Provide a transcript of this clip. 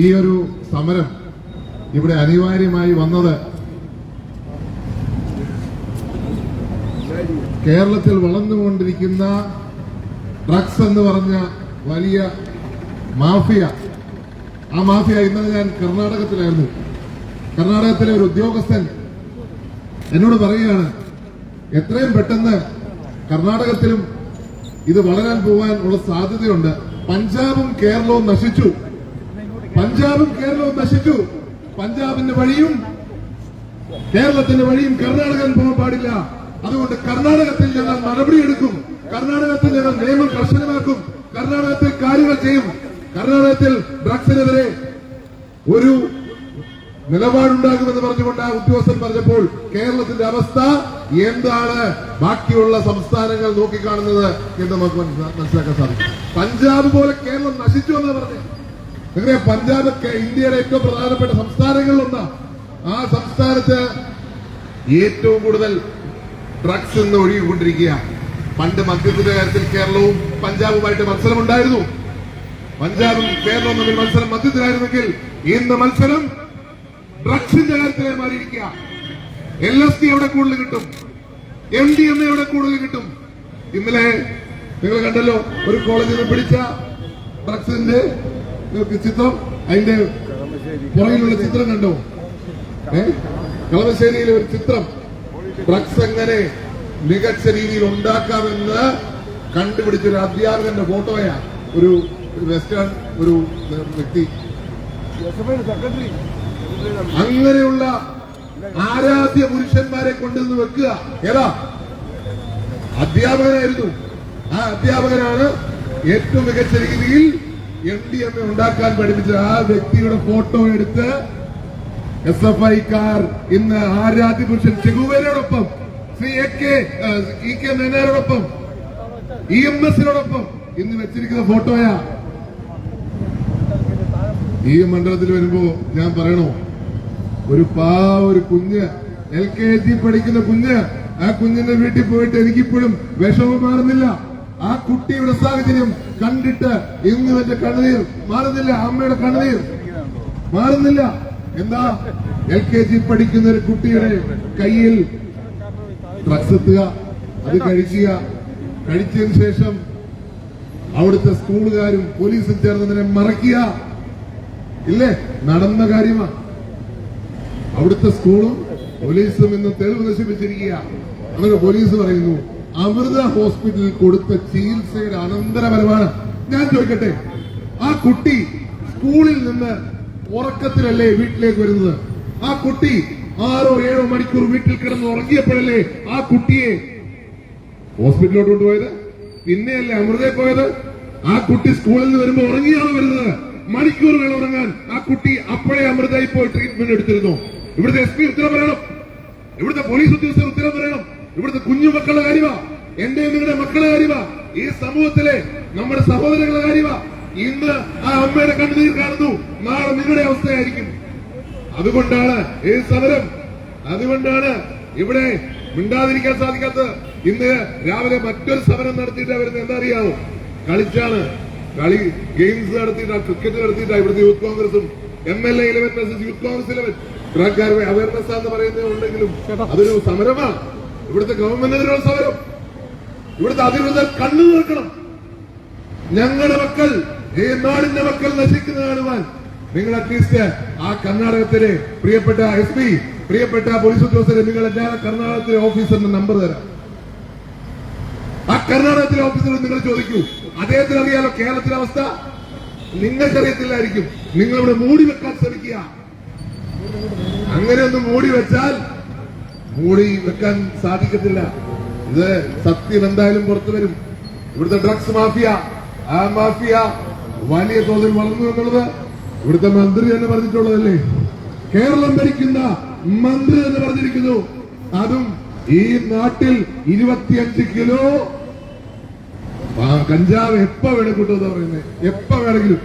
ഈ ഒരു സമരം ഇവിടെ അനിവാര്യമായി വന്നത് കേരളത്തിൽ വളർന്നുകൊണ്ടിരിക്കുന്ന ഡ്രഗ്സ് എന്ന് പറഞ്ഞ വലിയ മാഫിയ. ആ മാഫിയ ഇന്നലെ ഞാൻ കർണാടകത്തിലായിരുന്നു. കർണാടകത്തിലെ ഒരു ഉദ്യോഗസ്ഥൻ എന്നോട് പറയുകയാണ് എത്രയും പെട്ടെന്ന് കർണാടകത്തിലും ഇത് വളരാൻ പോകാൻ ഉള്ള സാധ്യതയുണ്ട്. പഞ്ചാബും കേരളവും നശിച്ചു. പഞ്ചാബും കേരളവും നശിച്ചു. പഞ്ചാബിന്റെ വഴിയും കേരളത്തിന്റെ വഴിയും കർണാടകൻ പോകാൻ പാടില്ല. അതുകൊണ്ട് കർണാടകത്തിൽ ഞങ്ങൾ നടപടിയെടുക്കും കർണാടകത്തിൽ ഞങ്ങൾ നിയമം കർശനമാക്കും. കർണാടകത്തിൽ കാര്യങ്ങൾ ചെയ്യും. കർണാടകത്തിൽ ഡ്രഗ്സിനെതിരെ ഒരു നിലപാടുണ്ടാകുമെന്ന് പറഞ്ഞുകൊണ്ട് ആ ഉദ്യോഗസ്ഥൻ പറഞ്ഞപ്പോൾ കേരളത്തിന്റെ അവസ്ഥ എന്താണ്? ബാക്കിയുള്ള സംസ്ഥാനങ്ങൾ നോക്കിക്കാണുന്നത് എന്ന് നമുക്ക് മനസ്സിലാക്കാൻ സാധിക്കും. പഞ്ചാബ് പോലെ കേരളം നശിച്ചു എന്ന് പറഞ്ഞു. നിങ്ങളെ പഞ്ചാബ് ഇന്ത്യയിലെ ഏറ്റവും പ്രധാനപ്പെട്ട സംസ്ഥാനങ്ങളിലൊന്ന്. ആ സംസ്ഥാനത്ത് ഏറ്റവും കൂടുതൽ ഡ്രഗ്സ് നിന്ന് ഒഴുകിക്കൊണ്ടിരിക്കുക പണ്ട് മദ്യത്തിന്റെ കാര്യത്തിൽ കേരളവും പഞ്ചാബുമായിട്ട് മത്സരമുണ്ടായിരുന്നു. പഞ്ചാബും കേരളവും തമ്മിൽ മത്സരം മദ്യത്തിലായിരുന്നെങ്കിൽ ഇന്ന് മത്സരം ഡ്രഗ്സിന്റെ കാര്യത്തിലായി മാറിയിരിക്കുക എൽ എസ് ടി എവിടെ കൂടുതൽ കിട്ടും? എം ഡി എം എവിടെ കൂടുതൽ കിട്ടും? ഇന്നലെ നിങ്ങൾ കണ്ടല്ലോ ഒരു കോളേജിൽ പിടിച്ച ഡ്രഗ്സിന്റെ ചിത്രം അതിന്റെ പുറകിലുള്ള ചിത്രം കണ്ടോ? ഏ? കളമശ്ശേരിയിലെ ഒരു ചിത്രം. ഡ്രഗ്സ് എങ്ങനെ മികച്ച രീതിയിൽ ഉണ്ടാക്കാമെന്ന് കണ്ടുപിടിച്ച ഒരു അധ്യാപകന്റെ ഫോട്ടോയാ ഒരു വെസ്റ്റേൺ ഒരു വ്യക്തി. അങ്ങനെയുള്ള ആരാധ്യ പുരുഷന്മാരെ കൊണ്ടുവന്ന് വെക്കുക. ഏതാ? അധ്യാപകനായിരുന്നു. ആ അധ്യാപകനാണ് ഏറ്റവും മികച്ച രീതിയിൽ എം ഡി എം എ ഉണ്ടാക്കാൻ പഠിപ്പിച്ച ആ വ്യക്തിയുടെ ഫോട്ടോ എടുത്ത് എസ് എഫ് ഐക്കാർ ഇന്ന് ആരാധ്യ പുരുഷൻ ചെകുവേരോടൊപ്പം Shri A K E K മേനോരോടൊപ്പം E M എസിനോടൊപ്പം ഇന്ന് വെച്ചിരിക്കുന്ന ഫോട്ടോയാ. ഈ മണ്ഡലത്തിൽ വരുമ്പോ ഞാൻ പറയണോ? ഒരു പാ ഒരു കുഞ്ഞ് എൽ കെ ജി പഠിക്കുന്ന കുഞ്ഞ് ആ കുഞ്ഞിന്റെ വീട്ടിൽ പോയിട്ട് എനിക്കിപ്പോഴും വിഷമം മാറുന്നില്ല. ആ കുട്ടിയുടെ സാഹചര്യം കണ്ടിട്ട് ഇന്ന് വെച്ച കണ്ണുനീർ മാറുന്നില്ല അമ്മയുടെ കണ്ണുനീർ. മാറുന്നില്ല. എന്താ? എൽ കെ ജി പഠിക്കുന്ന ഒരു കുട്ടിയുടെ കയ്യിൽ ഡ്രഗ്സ് എത്തുക അത് കഴിക്കുക. കഴിച്ചതിന് ശേഷം അവിടുത്തെ സ്കൂളുകാരും പോലീസും ചേർന്നതിനെ മറക്കുക ഇല്ലേ? നടന്ന കാര്യമാ. അവിടുത്തെ സ്കൂളും പോലീസും ഇന്ന് തെളിവ് നശിപ്പിച്ചിരിക്കുക അങ്ങനെ പോലീസ് പറയുന്നു അമൃത ഹോസ്പിറ്റലിൽ കൊടുത്ത ചികിത്സയുടെ അനന്തരപരമാണ് ഞാൻ ചോദിക്കട്ടെ ആ കുട്ടി സ്കൂളിൽ നിന്ന് ഉറക്കത്തിലല്ലേ വീട്ടിലേക്ക് വരുന്നത്? ആ കുട്ടി ആറോ ഏഴോ മണിക്കൂർ വീട്ടിൽ കിടന്ന് ഉറങ്ങിയപ്പോഴല്ലേ ആ കുട്ടിയെ ഹോസ്പിറ്റലിലോട്ട് കൊണ്ടുപോയത്? പിന്നെയല്ലേ അമൃതയെ പോയത്? ആ കുട്ടി സ്കൂളിൽ നിന്ന് വരുമ്പോൾ ഉറങ്ങിയാണ് വരുന്നത്. മണിക്കൂറുകൾ ഉറങ്ങാൻ ആ കുട്ടി അപ്പോഴേ അമൃതയിൽ പോയി ട്രീറ്റ്മെന്റ് എടുത്തിരുന്നു. ഇവിടുത്തെ എസ് പി ഉത്തരം പറയണം. ഇവിടുത്തെ പോലീസ് ഉദ്യോഗസ്ഥർ ഉത്തരം പറയണം. ഇവിടുത്തെ കുഞ്ഞു മക്കളുടെ കാര്യമാ. എന്റെ നിങ്ങളുടെ മക്കളുടെ കാര്യമാ. ഈ സമൂഹത്തിലെ നമ്മുടെ സഹോദരങ്ങളുടെ കാര്യമാ. ഇന്ന് ആ അമ്മയുടെ കണ്ണുനീർ കാണുന്നു. നാളെ നിങ്ങളുടെ അവസ്ഥയായിരിക്കും. അതുകൊണ്ടാണ് ഈ സമരം. അതുകൊണ്ടാണ് ഇവിടെ മിണ്ടാതിരിക്കാൻ സാധിക്കാത്തത്. ഇന്ന് രാവിലെ മറ്റൊരു സമരം നടത്തിയിട്ട് വരുന്നത് എന്താ അറിയാമോ കളിച്ചാണ്. കളി ഗെയിംസ് നടത്തിയിട്ടാ ക്രിക്കറ്റ് നടത്തിയിട്ടാ ഇവിടുത്തെ യൂത്ത് കോൺഗ്രസും M L A eleven youth Congress eleven awareness ആണെന്ന് പറയുന്നത് ഉണ്ടെങ്കിലും അതൊരു സമരമാണ് ഇവിടുത്തെ ഗവൺമെന്റിനെതിരെയുള്ള സമരം ഇവിടുത്തെ അധികൃതർ കണ്ണു തീർക്കണം ഞങ്ങളുടെ മക്കൾ ഈ നാടിന്റെ മക്കൾ നശിക്കുന്ന കാണുവാൻ നിങ്ങൾ അറ്റ്ലീസ്റ്റ് ആ കർണാടകത്തിലെ പ്രിയപ്പെട്ട എസ് പി പ്രിയപ്പെട്ട പോലീസ് ഉദ്യോഗസ്ഥരെ നിങ്ങൾ എല്ലാ കർണാടകത്തിലെ ഓഫീസറിന്റെ നമ്പർ തരാം. ആ കർണാടകത്തിലെ ഓഫീസറോട് നിങ്ങൾ ചോദിക്കൂ അദ്ദേഹത്തിന് അറിയാലോ കേരളത്തിലെ അവസ്ഥ? നിങ്ങൾക്കറിയത്തില്ലായിരിക്കും. നിങ്ങളിവിടെ മൂടി വെക്കാൻ ശ്രമിക്കുക. അങ്ങനെ ഒന്ന് മൂടി വെച്ചാൽ മൂടി വെക്കാൻ സാധിക്കത്തില്ല. ഇത് സത്യം എന്തായാലും പുറത്തു വരും. ഇവിടുത്തെ ഡ്രഗ്സ് മാഫിയ ആ മാഫിയ വലിയ തോതിൽ വളർന്നു എന്നുള്ളത് ഇവിടുത്തെ മന്ത്രി തന്നെ പറഞ്ഞിട്ടുള്ളതല്ലേ? കേരളം ഭരിക്കുന്ന മന്ത്രി തന്നെ പറഞ്ഞിരിക്കുന്നു. അതും ഈ നാട്ടിൽ ഇരുപത്തിയഞ്ച് കിലോ കഞ്ചാവ് എപ്പോ വേണം കിട്ടുമെന്ന് പറയുന്നത് എപ്പോ വേണമെങ്കിലും.